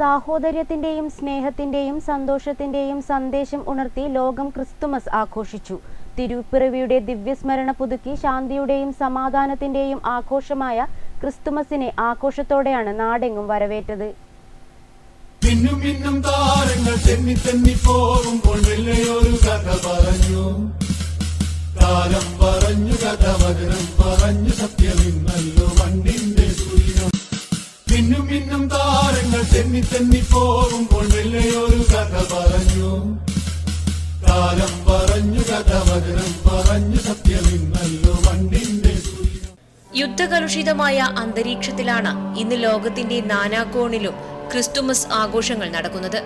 സാഹോദര്യത്തിന്റെയും സ്നേഹത്തിന്റെയും സന്തോഷത്തിന്റെയും സന്ദേശം ഉണർത്തി ലോകം ക്രിസ്തുമസ് ആഘോഷിച്ചു. തിരുപ്പിറവിയുടെ ദിവ്യസ്മരണ പുതുക്കി ശാന്തിയുടെയും സമാധാനത്തിന്റെയും ആഘോഷമായ ക്രിസ്തുമസിനെ ആഘോഷത്തോടെയാണ് നാടെങ്ങും വരവേറ്റത്. മിന്നും മിന്നും താരങ്ങൾ പറഞ്ഞു. പറഞ്ഞു പറഞ്ഞു. തെന്നി തെന്നി പോകുമ്പോൾ വെള്ളയൊരു കഥ പറഞ്ഞു. കാലം പറഞ്ഞു കഥ വചനം പറഞ്ഞു മണ്ണിന്റെ വണ്ടിന്റെ യുദ്ധകലുഷിതമായ അന്തരീക്ഷത്തിലാണ് ഇന്ന് ലോകത്തിന്റെ നാനാകോണിലും ക്രിസ്തുമസ് ആഘോഷങ്ങൾ നടക്കുന്നത്.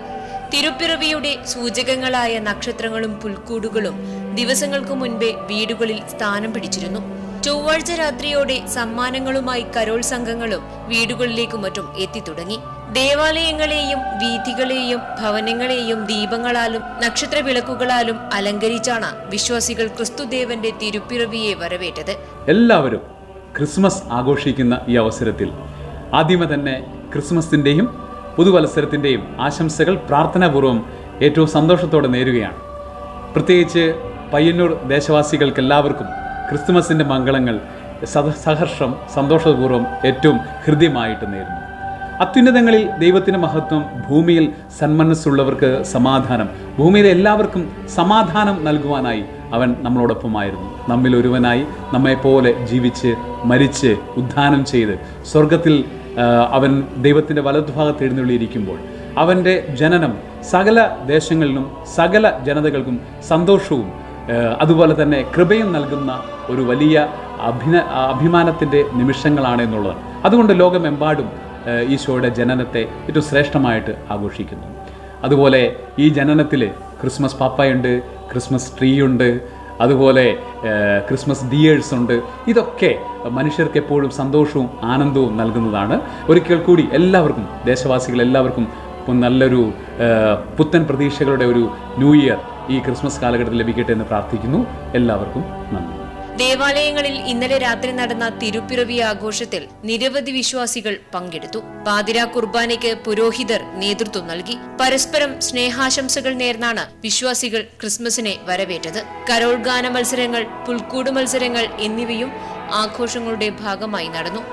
തിരുപ്പിറവിയുടെ സൂചകങ്ങളായ നക്ഷത്രങ്ങളും പുൽക്കൂടുകളും ദിവസങ്ങൾക്കു മുൻപേ വീടുകളിൽ സ്ഥാനം പിടിച്ചിരുന്നു. ചൊവ്വാഴ്ച രാത്രിയോടെ സമ്മാനങ്ങളുമായി കരോൾ സംഘങ്ങളും വീടുകളിലേക്കും മറ്റും എത്തിത്തുടങ്ങി. ദേവാലയങ്ങളെയും വീഥികളെയും ഭവനങ്ങളെയും ദീപങ്ങളാലും നക്ഷത്ര വിളക്കുകളാലും അലങ്കരിച്ചാണ് വിശ്വാസികൾ ക്രിസ്തുദേവന്റെ തിരുപ്പിറവിയെ വരവേറ്റത്. എല്ലാവരും ക്രിസ്മസ് ആഘോഷിക്കുന്ന ഈ അവസരത്തിൽ ആദ്യമേ തന്നെ ക്രിസ്മസിന്റെയും പുതുവത്സരത്തിന്റെയും ആശംസകൾ പ്രാർത്ഥനാപൂർവം ഏറ്റവും സന്തോഷത്തോടെ നേരുകയാണ്. പ്രത്യേകിച്ച് പയ്യന്നൂർ ദേശവാസികൾക്ക് എല്ലാവർക്കും ക്രിസ്തുമസിന്റെ മംഗളങ്ങൾ സഹ സഹർഷം സന്തോഷപൂർവം ഏറ്റവും ഹൃദ്യമായിട്ട് നേരുന്നു. അത്യുന്നതങ്ങളിൽ ദൈവത്തിന് മഹത്വം ഭൂമിയിൽ സന്മനസ്സുള്ളവർക്ക് സമാധാനം. ഭൂമിയിലെ എല്ലാവർക്കും സമാധാനം നൽകുവാനായി അവൻ നമ്മളോടൊപ്പമായിരുന്നു. നമ്മിൽ ഒരുവനായി നമ്മെപ്പോലെ ജീവിച്ച് മരിച്ച് ഉദ്ധാനം ചെയ്ത് സ്വർഗത്തിൽ അവൻ ദൈവത്തിന്റെ വലതുഭാഗത്ത് എഴുന്നള്ളിയിരിക്കുമ്പോൾ അവന്റെ ജനനം സകല ദേശങ്ങളിലും സകല ജനതകൾക്കും സന്തോഷവും അതുപോലെ തന്നെ കൃപയും നൽകുന്ന ഒരു വലിയ അഭിന അഭിമാനത്തിന്റെ നിമിഷങ്ങളാണ് എന്നുള്ളത്. അതുകൊണ്ട് ലോകമെമ്പാടും ഈശോയുടെ ജനനത്തെ ഏറ്റവും ശ്രേഷ്ഠമായിട്ട് ആഘോഷിക്കുന്നു. അതുപോലെ ഈ ജനനത്തിൽ ക്രിസ്മസ് പാപ്പയുണ്ട് ക്രിസ്മസ് ട്രീയുണ്ട് അതുപോലെ ക്രിസ്മസ് ദിയേഴ്സ് ഉണ്ട്. ഇതൊക്കെ മനുഷ്യർക്ക് എപ്പോഴും സന്തോഷവും ആനന്ദവും നൽകുന്നതാണ്. ഒരിക്കൽ കൂടി എല്ലാവർക്കും ദേശവാസികൾ എല്ലാവർക്കും നല്ലൊരു പുത്തൻ പ്രതീക്ഷകളുടെ ഒരു ന്യൂ ഇയർ ഈ ക്രിസ്മസ് കാലഘട്ടത്തിൽ ലഭിക്കട്ടെ എന്ന് പ്രാർത്ഥിക്കുന്നു. എല്ലാവർക്കും നന്ദി. ദേവാലയങ്ങളിൽ ഇന്നലെ രാത്രി നടന്ന തിരുപ്പിറവി ആഘോഷത്തിൽ നിരവധി വിശ്വാസികൾ പങ്കെടുത്തു. പാതിര കുർബാനയ്ക്ക് പുരോഹിതർ നേതൃത്വം നൽകി. പരസ്പരം സ്നേഹാശംസകൾ നേർന്നാണ് വിശ്വാസികൾ ക്രിസ്മസിനെ വരവേറ്റത്. കരോൾ ഗാന മത്സരങ്ങൾ പുൽക്കൂട് മത്സരങ്ങൾ എന്നിവയും ആഘോഷങ്ങളുടെ ഭാഗമായി നടന്നു.